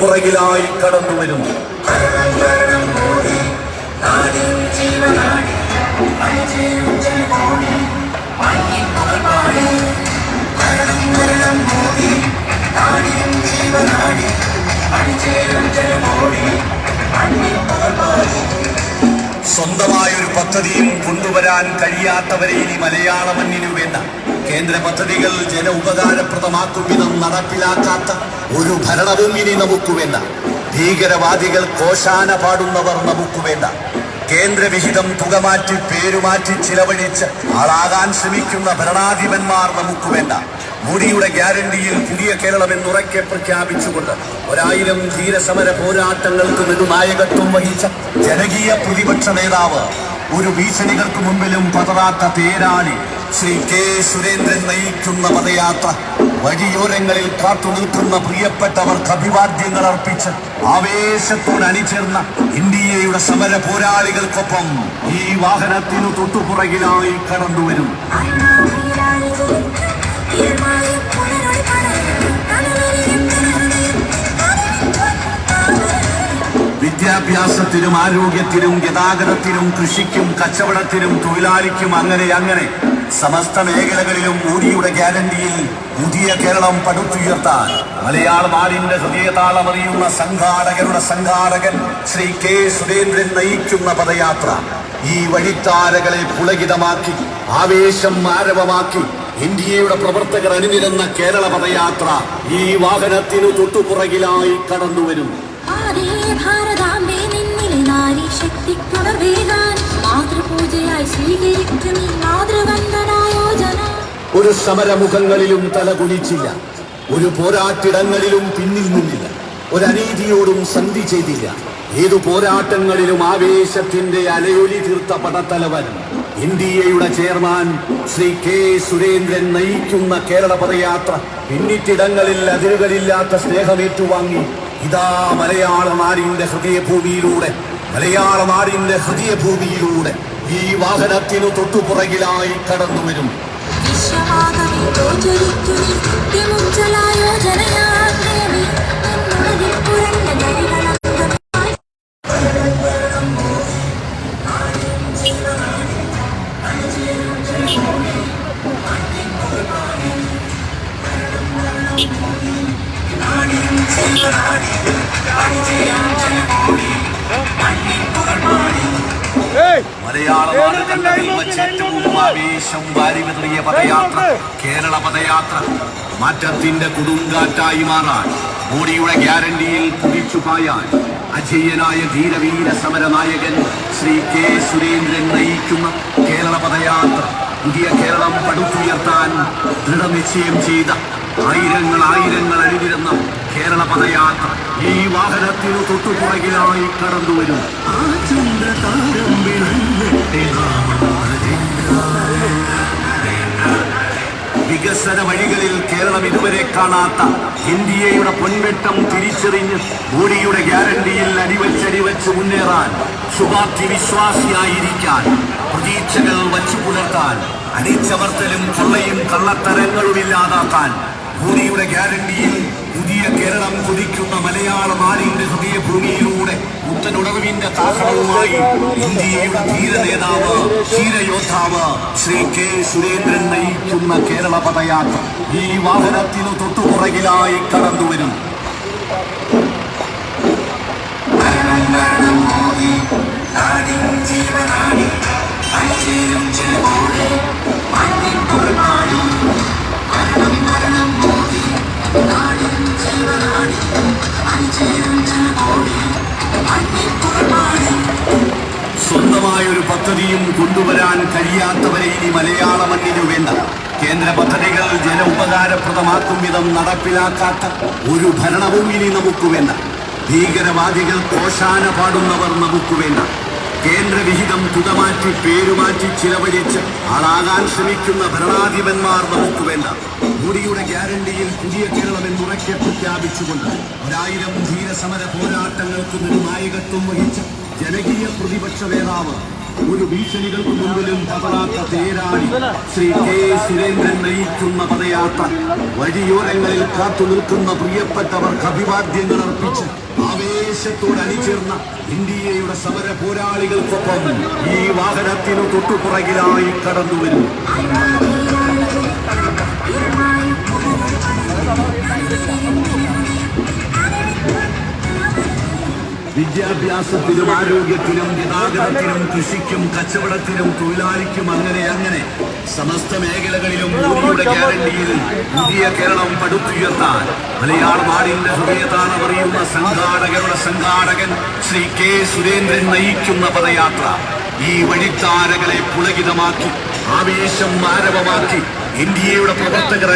പുറകിലായി കടന്നു വരുന്നു. സ്വന്തമായ ഒരു പദ്ധതിയും കൊണ്ടുവരാൻ കഴിയാത്തവരെ ഇനി മലയാള മണ്ണിനു വേണ്ട. കേന്ദ്ര പദ്ധതികൾ ജന ഉപകാരപ്രദമാക്കും വിധം നടപ്പിലാക്കാത്ത ഒരു ഭരണവും ഇനി നമുക്ക് വേണ്ട ഭീകരവാദികൾ കോശാന പാടുന്നവർ നമുക്ക് വേണ്ട കേന്ദ്രവിഹിതം തുക മാറ്റി പേരുമാറ്റി ചിലവഴിച്ച് ആളാകാൻ ശ്രമിക്കുന്ന ഭരണാധിപന്മാർ നമുക്ക് വേണ്ട മോഡിയുടെ ഗ്യാരണ്ടിയിൽ പുതിയ കേരളം എന്നുറക്കെ പ്രഖ്യാപിച്ചുകൊണ്ട് ഒരായിരം ധീരസമര പോരാട്ടങ്ങൾക്ക് നെടുനായകത്വം വഹിച്ച ജനകീയ പ്രതിപക്ഷ നേതാവ് ഒരു ഭീഷണികൾക്ക് മുമ്പിലും പതറാത്ത തേരാളി ശ്രീ കെ സുരേന്ദ്രൻ നയിക്കുന്ന പദയാത്ര വഴിയോരങ്ങളിൽ കാത്തു നിൽക്കുന്ന പ്രിയപ്പെട്ടവർക്ക് അഭിവാദ്യങ്ങൾ അർപ്പിച്ച് ആവേശത്തോട് അണിചേർന്ന ഇന്ത്യയുടെ സമര പോരാളികൾക്കൊപ്പം ഈ വാഹനത്തിനു തൊട്ടുപുറകിലായി കടന്നുവരും. വിദ്യാഭ്യാസത്തിനും ആരോഗ്യത്തിനും ഗതാഗതത്തിനും കൃഷിക്കും കച്ചവടത്തിനും തൊഴിലാളിക്കും അങ്ങനെ അങ്ങനെ സമസ്ത മേഖലകളിലും മോദിയുടെ ഗ്യാരണ്ടിയിൽ പുതിയ കേരളം പടുത്തുയർത്താൻ മലയാള നാടിന്റെ ഹൃദയതാളമറിയുന്ന സംഘാടകരുടെ സംഘാടകൻ ശ്രീ കെ സുരേന്ദ്രൻ നയിക്കുന്ന പദയാത്ര ഈ വഴിത്താരകളെ പുളകിതമാക്കി ആവേശം ആരവമാക്കി ഇന്ത്യയുടെ പ്രവർത്തകർ അണിനിരുന്ന കേരള പദയാത്ര ഈ വാഹനത്തിനു തൊട്ടുപുറകിലായി കടന്നുവരും. ഒരു സമരമുഖങ്ങളിലും തലകുലിച്ചില്ല ഒരു പോരാട്ടിടങ്ങളിലും പിന്നിൽ നിന്നില്ല. ഒരു സന്ധി ചെയ്തില്ല. ഏതു പോരാട്ടങ്ങളിലും ആവേശത്തിന്റെ അലയൊലി തീർത്ത പടത്തലവൻ എൻ ഡി എയുടെ ചെയർമാൻ ശ്രീ കെ സുരേന്ദ്രൻ നയിക്കുന്ന കേരള പദയാത്ര പിന്നിട്ടിടങ്ങളിൽ അതിരുകളില്ലാത്ത സ്നേഹമേറ്റുവാങ്ങി ഇതാ മലയാള ഹൃദയഭൂമിയിലൂടെ മലയാള നാടിന്റെ ഹൃദയഭൂമിയിലൂടെ ഈ വാഹനത്തിനു തൊട്ടുപുറകിലായി കടന്നു വരും. വിശ്വമാകവേ ഗോചരിക്കും കേരള പദയാത്ര മാറ്റത്തിന്റെ കൊടുങ്കാറ്റായി മാറാൻ മോഡിയുടെ ഗ്യാരണ്ടിയിൽ കുതിച്ചു പായാൻ അജയ്യനായ ധീരവീര സമരനായകൻ ശ്രീ കെ സുരേന്ദ്രൻ നയിക്കുന്ന കേരള പദയാത്ര പുതിയ കേരളം പടുത്തുയർത്താൻ ദൃഢനിശ്ചയം ചെയ്ത ആയിരങ്ങൾ ആയിരങ്ങൾ അണിനിരുന്ന കേരള പദയാത്ര ഈ വാഹനത്തിനു തൊട്ടുപുറകിലായി ചന്ദ്രതാരം വിളങ്ങട്ടെ വികസന വഴികളിൽ കേരളം ഇതുവരെ കാണാത്ത ഇന്ത്യയുടെ പൊൻവെട്ടം തിരിച്ചറിഞ്ഞ് മോഡിയുടെ ഗ്യാരണ്ടിയിൽ അടിവച്ചടിവച്ച് മുന്നേറാൻ ശുഭാപ്തി വിശ്വാസിയായിരിക്കാൻ പ്രതീക്ഷകൾ വച്ചു പുലർത്താൻ അടിച്ചമർത്തലും കൊള്ളയും കള്ളത്തരങ്ങളും ഇല്ലാതാക്കാൻ മോഡിയുടെ ഗ്യാരണ്ടിയിൽ പുത്തനുണർവിന്റെ കാഹളവുമായി ഇന്ത്യയുടെ ധീര നേതാവ് ധീരയോദ്ധാവ് ശ്രീ കെ സുരേന്ദ്രൻ നയിക്കുന്ന കേരള പദയാത്ര ഈ വാഹനത്തിനു തൊട്ടുപുറകിലായി കടന്നുവരും സ്വന്തമായ ഒരു പദ്ധതിയും കൊണ്ടുവരാൻ കഴിയാത്തവരെ ഇനി മലയാള മണ്ണിനു വേണ്ട. കേന്ദ്ര പദ്ധതികൾ ജന ഉപകാരപ്രദമാക്കും വിധം നടപ്പിലാക്കാത്ത ഒരു ഭരണവും ഇനി നമുക്ക് വേണ്ട. ഭീകരവാദികൾ കോശാന പാടുന്നവർ നമുക്ക് വേണ്ട. കേന്ദ്രവിഹിതം തുകമാറ്റി പേരുമാറ്റി ചിലവഴിച്ച് ആളാകാൻ ശ്രമിക്കുന്ന ഭരണാധിപന്മാർ നമുക്ക് വേണ്ട. മോഡിയുടെ ഗ്യാരണ്ടിയിൽ പുതിയ കേരളം എന്നുറക്കെ പ്രഖ്യാപിച്ചുകൊണ്ട് ഒരായിരം ധീരസമര പോരാട്ടങ്ങൾക്ക് നിർണായകത്വം വഹിച്ച ജനകീയ പ്രതിപക്ഷ നേതാവ് ഒരു ഭീഷണികൾക്ക് മുമ്പിലും തകരാത്ത തേരാടി ശ്രീ കെ സുരേന്ദ്രൻ നയിക്കുന്ന പദയാത്ര. വഴിയോരങ്ങളിൽ കാത്തു നിൽക്കുന്ന പ്രിയപ്പെട്ടവർക്ക് അഭിവാദ്യങ്ങൾ അർപ്പിച്ച് ആവേശത്തോട് അണിചേർന്ന ഇന്ത്യയുടെ സമര പോരാളികൾക്കൊപ്പം ഈ വാഹനത്തിനു തൊട്ടുപുറകിലായി കടന്നു വരും വിദ്യാഭ്യാസത്തിനും ആരോഗ്യത്തിനും ഗതാഗതത്തിനും കൃഷിക്കും കച്ചവടത്തിനും തൊഴിലാളിക്കും അങ്ങനെ അങ്ങനെ സമസ്ത മേഖലകളിലും മോദിയുടെ ഗ്യാരണ്ടിയിൽ പുതിയ കേരളം പടുത്തുയർത്താൻ മലയാള നാടിന്റെ ഹൃദയതാണമറിയുന്ന സംഘാടകരുടെ സംഘാടകൻ ശ്രീ കെ സുരേന്ദ്രൻ നയിക്കുന്ന പദയാത്ര. ഈ വഴിത്താരകളെ പുളകിതമാക്കി ആവേശം മാരവമാക്കി ഇന്ത്യയുടെ പ്രവർത്തകർ